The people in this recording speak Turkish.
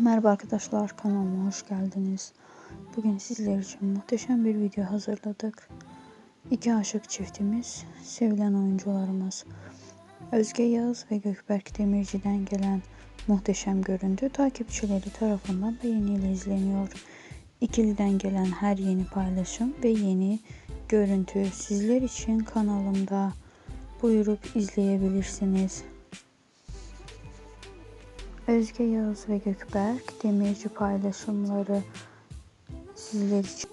Merhaba arkadaşlar kanalıma hoş geldiniz. Bugün sizler için muhteşem bir video hazırladık. İki aşık çiftimiz, sevilen oyuncularımız Özge Yağız ve Gökberk Demirci'den gelen muhteşem görüntü takipçileri tarafından beğeniyle izleniyor. İkiliden gelen her yeni paylaşım ve yeni görüntü sizler için kanalımda buyurup izleyebilirsiniz. Özge Yağız ve Gökberk Demirci paylaşımları sizler için